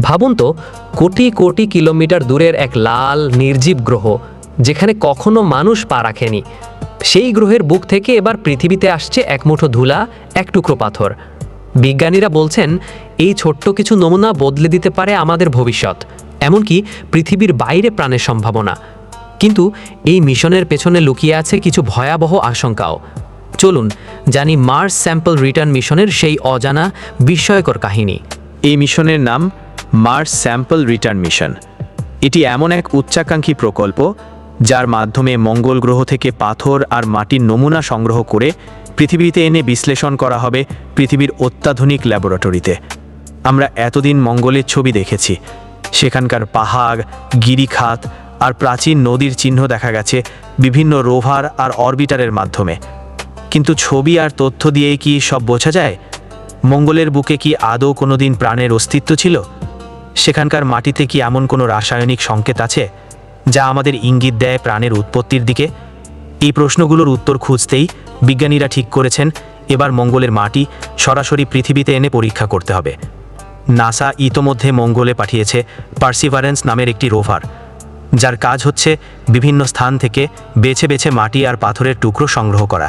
ভাবুন তো, কোটি কোটি কিলোমিটার দূরের এক লাল, নির্জীব গ্রহ, যেখানে কখনো মানুষ পা রাখেনি। সেই গ্রহের বুক থেকে এবার পৃথিবীতে আসছে এক মুঠো ধুলা, এক টুকরো পাথর। বিজ্ঞানীরা বলছেন, এই ছোট্ট কিছু নমুনা বদলে দিতে পারে আমাদের ভবিষ্যৎ। এমনকি পৃথিবীর বাইরে প্রাণের সম্ভাবনা। কিন্তু এই মিশনের পেছনে লুকিয়ে আছে কিছু ভয়াবহ আশঙ্কাও। চলুন জানি মার্স স্যাম্পল রিটার্ন মিশনের সেই অজানা, বিস্ময়কর কাহিনী। এই মিশনের নাম মার্স স্যাম্পল রিটার্ন মিশন এটি এমন এক উচ্চাকাঙ্ক্ষী প্রকল্প, যার মাধ্যমে মঙ্গল গ্রহ থেকে পাথর আর মাটির নমুনা সংগ্রহ করে পৃথিবীতে এনে বিশ্লেষণ করা হবে পৃথিবীর অত্যাধুনিক ল্যাবরেটরিতে। আমরা এতদিন মঙ্গলের ছবি দেখেছি। সেখানকার পাহাড়, গিরিখাত আর প্রাচীন নদীর চিহ্ন দেখা গেছে বিভিন্ন রোভার আর অরবিটারের মাধ্যমে। কিন্তু ছবি আর তথ্য দিয়েই কি সব বোঝা যায়? মঙ্গলের বুকে কি আদৌ কোনোদিন প্রাণের অস্তিত্ব ছিল? সেখানকার মাটিতে কি এমন কোনো রাসায়নিক সংকেত আছে, যা আমাদের ইঙ্গিত দেয় প্রাণের উৎপত্তির দিকে? এই প্রশ্নগুলোর উত্তর খুঁজতেই বিজ্ঞানীরা ঠিক করেছেন, এবার মঙ্গলের মাটি সরাসরি পৃথিবীতে এনে পরীক্ষা করতে হবে। নাসা ইতোমধ্যে মঙ্গলে পাঠিয়েছে পার্সিভারেন্স নামের একটি রোভার, যার কাজ হচ্ছে বিভিন্ন স্থান থেকে বেছে বেছে মাটি আর পাথরের টুকরো সংগ্রহ করা।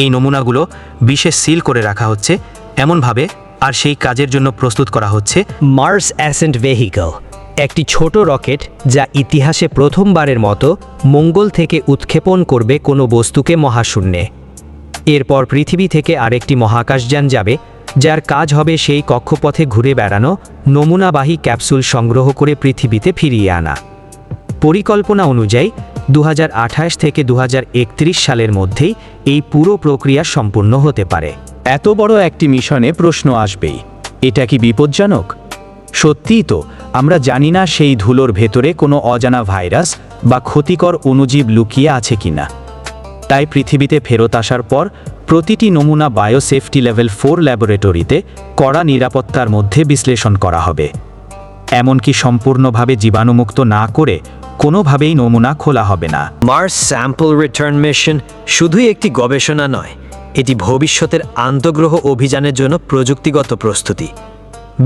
এই নমুনাগুলো বিশেষ সিল করে রাখা হচ্ছে, এমনভাবে আর সেই কাজের জন্য প্রস্তুত করা হচ্ছে মার্স অ্যাসেন্ট ভেহিকল একটি ছোট রকেট যা ইতিহাসে প্রথমবারের মতো মঙ্গল থেকে উৎক্ষেপণ করবে কোনো বস্তুকে মহাশূন্যে। এরপর পৃথিবী থেকে আরেকটি মহাকাশযান যাবে, যার কাজ হবে সেই কক্ষপথে ঘুরে বেড়ানো নমুনাবাহী ক্যাপসুল সংগ্রহ করে পৃথিবীতে ফিরিয়ে আনা। পরিকল্পনা অনুযায়ী দু হাজার আঠাশ থেকে দু হাজার একত্রিশ সালের মধ্যেই এই পুরো প্রক্রিয়া সম্পূর্ণ হতে পারে। এত বড় একটি মিশনে প্রশ্ন আসবেই, এটা কি বিপজ্জনক? সত্যিই তো, আমরা জানি না সেই ধুলোর ভেতরে কোনো অজানা ভাইরাস বা ক্ষতিকর অণুজীব লুকিয়ে আছে কিনা তাই পৃথিবীতে ফেরত আসার পর প্রতিটি নমুনা বায়োসেফটি লেভেল ফোর ল্যাবরেটরিতে কড়া নিরাপত্তার মধ্যে বিশ্লেষণ করা হবে। এমনকি সম্পূর্ণভাবে জীবাণুমুক্ত না করে কোনোভাবেই নমুনা খোলা হবে না। মার্স স্যাম্পল রিটার্ন মিশন শুধুই একটি গবেষণা নয়, এটি ভবিষ্যতের আন্তঃগ্রহ অভিযানের জন্য প্রযুক্তিগত প্রস্তুতি।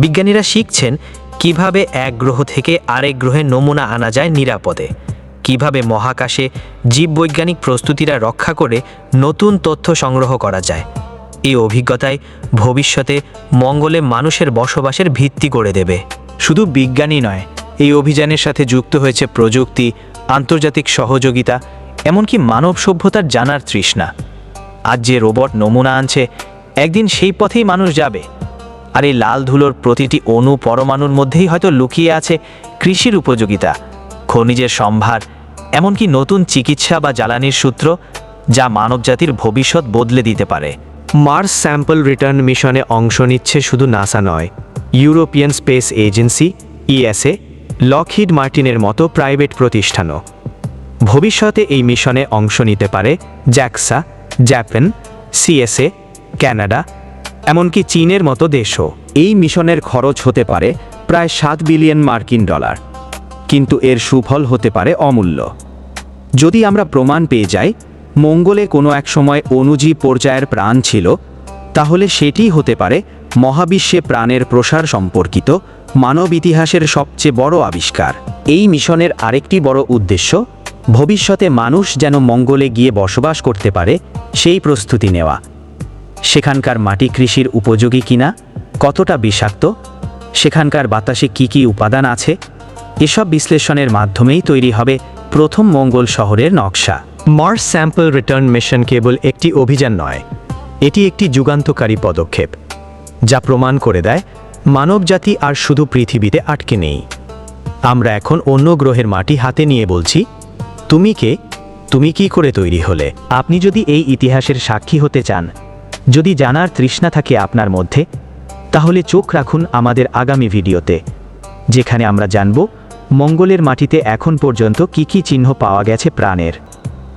বিজ্ঞানীরা শিখছেন কীভাবে এক গ্রহ থেকে আরেক গ্রহে নমুনা আনা যায় নিরাপদে, কীভাবে মহাকাশে জীববৈজ্ঞানিক প্রস্তুতিরা রক্ষা করে নতুন তথ্য সংগ্রহ করা যায়। এই অভিজ্ঞতায় ভবিষ্যতে মঙ্গলে মানুষের বসবাসের ভিত্তি করে দেবে। শুধু বিজ্ঞানী নয় এই অভিযানের সাথে যুক্ত হয়েছে প্রযুক্তি, আন্তর্জাতিক সহযোগিতা, এমনকি মানব সভ্যতার জানার তৃষ্ণা। আজ যে রোবট নমুনা আনছে, একদিন সেই পথেই মানুষ যাবে। আর এই লাল ধুলোর প্রতিটি অণু পরমাণুর মধ্যেই হয়তো লুকিয়ে আছে কৃষির উপযোগিতা, খনিজের সম্ভার, এমনকি নতুন চিকিৎসা বা জ্বালানির সূত্র, যা মানবজাতির ভবিষ্যৎ বদলে দিতে পারে। মার্স স্যাম্পল রিটার্ন মিশনে অংশ নিচ্ছে শুধু নাসা নয়, European Space Agency, ESA Lockheed মার্টিনের মতো প্রাইভেট প্রতিষ্ঠানও। ভবিষ্যতে এই মিশনে অংশ নিতে পারে জ্যাক্সা, জাপান, সিএসএ, কানাডা, এমনকি চীনের মতো দেশও। এই মিশনের খরচ হতে পারে প্রায় সাত বিলিয়ন মার্কিন ডলার। কিন্তু এর সুফল হতে পারে অমূল্য। যদি আমরা প্রমাণ পেয়ে যাই, মঙ্গলে কোনো এক সময় অনুজীব পর্যায়ের প্রাণ ছিল, তাহলে সেটিই হতে পারে মহাবিশ্বে প্রাণের প্রসার সম্পর্কিত মানব ইতিহাসের সবচেয়ে বড় আবিষ্কার। এই মিশনের আরেকটি বড় উদ্দেশ্য, ভবিষ্যতে মানুষ যেন মঙ্গলে গিয়ে বসবাস করতে পারে, সেই প্রস্তুতি নেওয়া। সেখানকার মাটি কৃষির উপযোগী কিনা, কতটা বিষাক্ত, সেখানকার বাতাসে কি কি উপাদান আছে, এসব বিশ্লেষণের মাধ্যমেই তৈরি হবে প্রথম মঙ্গল শহরের নকশা। মার্স স্যাম্পল রিটার্ন মিশন কেবল একটি অভিযান নয়, এটি একটি যুগান্তকারী পদক্ষেপ, যা প্রমাণ করে দেয় মানবজাতি আর শুধু পৃথিবীতে আটকে নেই। আমরা এখন অন্য গ্রহের মাটি হাতে নিয়ে বলছি, তুমি কে? তুমি কি করে তৈরি হলে? আপনি যদি এই ইতিহাসের সাক্ষী হতে চান, যদি জানার তৃষ্ণা থাকে আপনার মধ্যে, তাহলে চোখ রাখুন আমাদের আগামী ভিডিওতে, যেখানে আমরা জানব মঙ্গলের মাটিতে এখন পর্যন্ত কি কি চিহ্ন পাওয়া গেছে প্রাণের।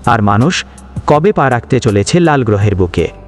আর মানুষ কবে পা রাখতে চলেছে লাল গ্রহের বুকে?